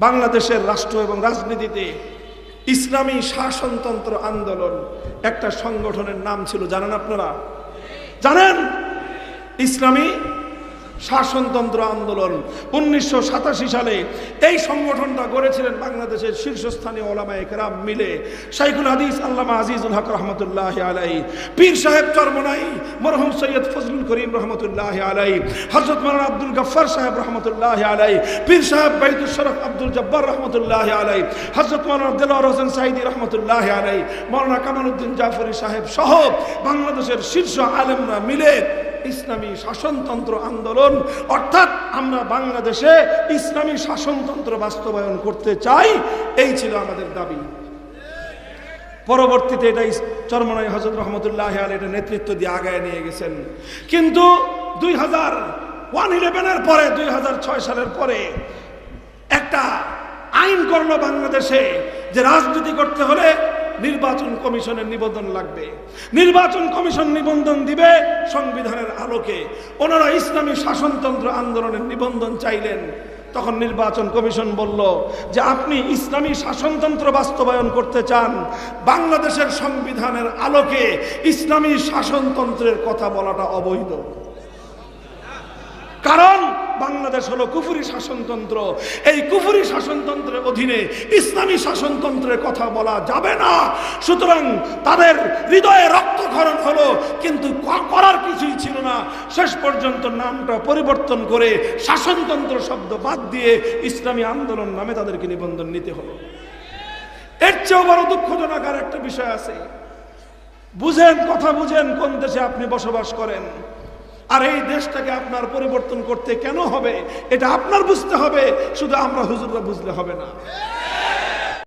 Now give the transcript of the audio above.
বাংলাদেশের রাষ্ট্র এবং রাজনীতিতে ইসলামী শাসনতন্ত্র আন্দোলন একটা সংগঠনের নাম ছিল, জানেন আপনারা? জানেন? ইসলামী শাসনতন্ত্র আন্দোলন উনিশশো সাতাশি সালে এই সংগঠনটা গড়েছিলেন বাংলাদেশের শীর্ষস্থানীয় ওলামায়ে কেরাম মিলে। শাইখুল হাদিস আল্লামা আজিজুল হক রহমতুল্লাহ আলাই পীর সাহেব চরমনাই, মরহুম সৈয়দ ফজলুল করিম রহমতুল্লাহ আলাই হজরত মারান আব্দুল গফ্ফার সাহেব রহমতুল্লাহ আলাই পীর সাহেব বাইদুল শরফ আব্দুল জব্বার রহমতুল্লাহ আলাই হজরত মারান দিলার হোসেন সাইদি রহমতুল্লাহ আলাই মৌলানা কামালউদ্দিন জাফরি সাহেব সহ বাংলাদেশের শীর্ষ আলেমরা মিলে ইসলামী শাসনতন্ত্র আন্দোলন অর্থাৎ আমরা বাংলাদেশে ইসলামী শাসনতন্ত্র বাস্তবায়ন করতে চাই, এই ছিল আমাদের দাবি। পরবর্তীতে এটা চরমনাই হজরত রহমতুল্লাহ আল এটা নেতৃত্ব দিয়ে আগায় নিয়ে গেছেন। কিন্তু দুই হাজার ওয়ান ইলেভেনের পরে, দুই হাজার ছয় সালের পরে একটা আইন করল বাংলাদেশে যে রাজনীতি করতে হলে নির্বাচন কমিশনের নিবন্ধন লাগবে। নির্বাচন কমিশন নিবন্ধন দিবে সংবিধানের আলোকে। ওনারা ইসলামী শাসনতন্ত্র আন্দোলনের নিবন্ধন চাইলেন। তখন নির্বাচন কমিশন বলল যে আপনি ইসলামী শাসনতন্ত্র বাস্তবায়ন করতে চান, বাংলাদেশের সংবিধানের আলোকে ইসলামী শাসনতন্ত্রের কথা বলাটা অবৈধ। কারণ বাংলাদেশ হলো কুফুরি শাসনতন্ত্র। এই কুফুরি শাসনতন্ত্রের অধীনে ইসলামী শাসনতন্ত্রের কথা বলা যাবে না। সুতরাং তাদের হৃদয়ে রক্তক্ষরণ হলো, কিন্তু করার কিছুই ছিল না। শেষ পর্যন্ত নামটা পরিবর্তন করে শাসনতন্ত্র শব্দ বাদ দিয়ে ইসলামী আন্দোলন নামে তাদেরকে নিবন্ধন নিতে হলো। এর চেয়েও বড় দুঃখজনক আর একটা বিষয় আছে। বুঝেন, কথা বুঝেন, কোন দেশে আপনি বসবাস করেন? আর এই দেশটাকে আপনার পরিবর্তন করতে কেন হবে? এটা আপনার বুঝতে হবে, শুধু আমরা হুজুররা বুঝলে হবে না।